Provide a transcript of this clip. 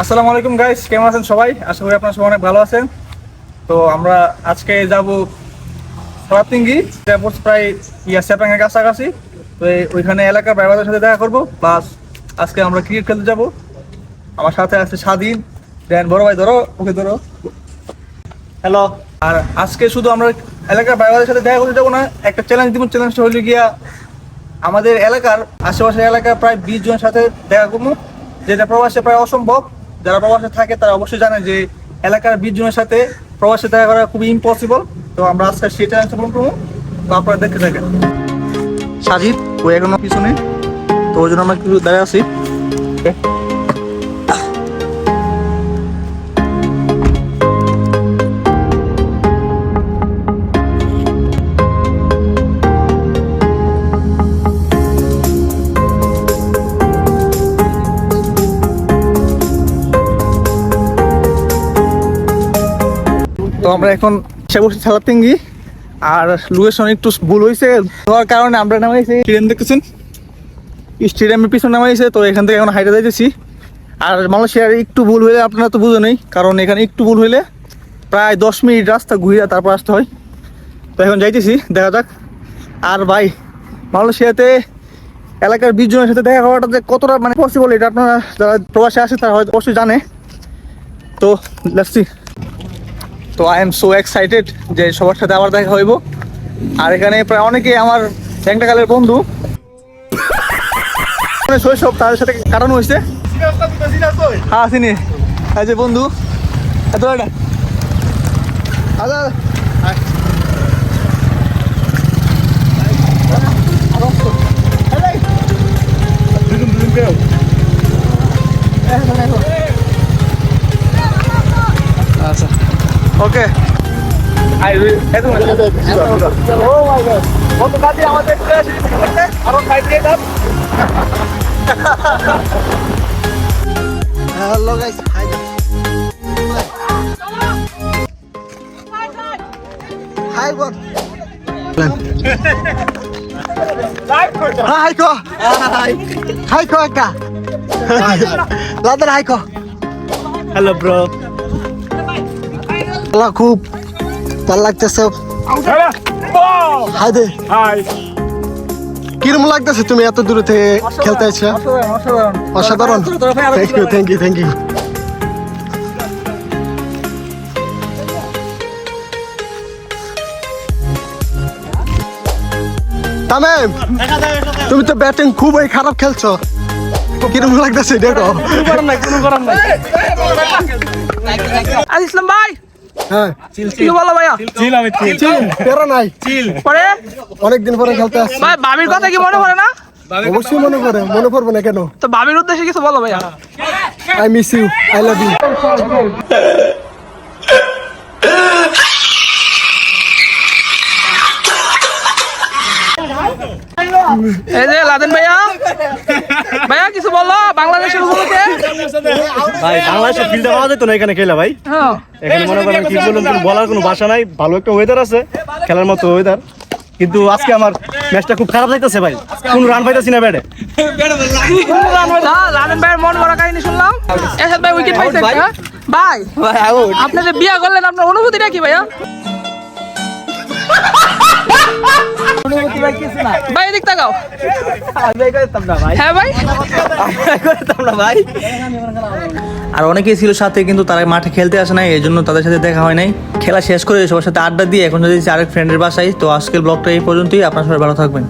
আসসালামু আলাইকুম গাইস কেমন আছেন সবাই? আশা করি আপনারা সবাই অনেক ভালো আছেন। তো আমরা আজকে যাব সরাতিঙ্গি এয়ারপোর্ট প্রায় ইয়া সেপাঙ্গের কাছাকাছি। তো ওইখানে এলাকার ব্যবহারের সাথে দেখা করব প্লাস আজকে আমরা ক্রিকেট খেলতে যাব। আমার সাথে আছে স্বাধীন। দেন বড় ভাই ধরো ওকে ধরো। হ্যালো আর আজকে শুধু আমরা এলাকার ব্যবহারের সাথে দেখা করতে যাব না একটা চ্যালেঞ্জ দিব। চ্যালেঞ্জটা হলো গিয়া আমাদের এলাকার আশেপাশের এলাকার প্রায় বিশ জনের সাথে দেখা করব যেটা প্রবাসে প্রায় অসম্ভব। যারা প্রবাসে থাকে, তারা অবশ্যই জানে যে এলাকার বিশজনের সাথে প্রবাসে দেখা করা খুবই ইম্পসিবল তো আমরা আজকে সেটা অংশগ্রহণ করব। তো আপনারা দেখতে থাকেন। সাজিদ ও এখনও পিছনে? তো ওই জন্য আমরা কিছু দাঁড়িয়ে আছি। আমরা এখন সে বসে খেলার তিঙ্গি আর লোকেশন একটু ভুল হয়েছে। হওয়ার কারণে আমরা নামাইছি। স্টেডিয়াম দেখতেছেন? স্টেডিয়ামের পিছনে নামাইছে, তো এখান থেকে এখন হাইটে যাইতেছি। আর মালয়েশিয়ার একটু ভুল হইলে আপনারা তো বুঝে নেই কারণ এখানে একটু ভুল হইলে প্রায় দশ মিনিট রাস্তা ঘুরে তারপর আসতে হয়। তো এখন যাইতেছি, দেখা যাক। আর ভাই, মালয়েশিয়াতে এলাকার বিশ জনের সাথে দেখা করাটা যে কতটা মানে পসিবল এটা আপনারা যারা প্রবাসে আসে তারা হয়তো অবশ্যই জানে। তো লেটস তো আই এম সো এক্সাইটেড যে সবার সাথে আবার দেখা হইব। আর এখানে প্রায় অনেকে আমার চ্যাংটাকালের বন্ধু। মানে শৈশব তাদের সাথে কাটানো হয়েছে। হ্যাঁ চিনি এই যে বন্ধু। এত এটা আচ্ছা। আচ্ছা। ওকে আই এত ও মাই গড কত কাজে আমাদের করতে আরও খাই দিয়ে দাও Hello guys, hi. Hi bot. Hi ko. Hi. Hi ko একটা. লাদার হাই কো. হ্যালো ব্রো আল্লাহ খুব ভালো লাগতেছে। হাই দে হাই কিরম লাগতেছে তুমি এত দূর থেকে খেলতে আছো অসাধারণ অসাধারণ। Thank you thank you thank you Tamim তুমি তো ব্যাটিং খুবই খারাপ খেলছো। কিরম লাগতেছে দেখো আজ ইসলাম ভাই। হ্যাঁ। কি বলো ভাইয়া? চিল আমি চিল। চিল পেরো নাই। পরে? অনেকদিন পরে খেলতে আসছি। ভাই বাবির কথা কি মনে পড়ে না? অবশ্যই মনে পড়ে মনে পড়বে না কেন? তো বাবির উদ্দেশ্যে কিছু বলো ভাইয়া। I miss you I love you এই যে লাদেন ভাইয়া। ভাইয়া কিছু বলো? বাংলাদেশের উপলক্ষে? ভাই বাংলাদেশের ফিল্ডে পাওয়া যেত না এখানে খেলা ভাই। হ্যাঁ এখানে মনে করেন কি বলুন কোনো বলার কোনো ভাষা নাই। ভালো একটা ওয়েদার আছে খেলার মতো ওয়েদার কিন্তু আজকে আমার ম্যাচটা খুব খারাপ যাইতেছে ভাই। কোন রান পাইতেছি না ব্যাটে। না, ভাইয়ের মন করা কাহিনী শুনলাম। এরশাদ ভাই উইকেট পাইছে ভাই আপনি যে বিয়া করলেন আপনার অনুভূতিটা কি ভাইয়া? ভাই, এদিক তাকাও। হ্যাঁ ভাই। আর অনেকেই ছিল সাথে, কিন্তু তারা মাঠে খেলতে আসে নাই, এই জন্য তাদের সাথে দেখা হয় নাই। খেলা শেষ করে সবার সাথে আড্ডা দিয়ে এখন যদি আরেক ফ্রেন্ডের বাসায়। তো আজকের ব্লগটা এই পর্যন্তই। আপনার সবাই ভালো থাকবেন।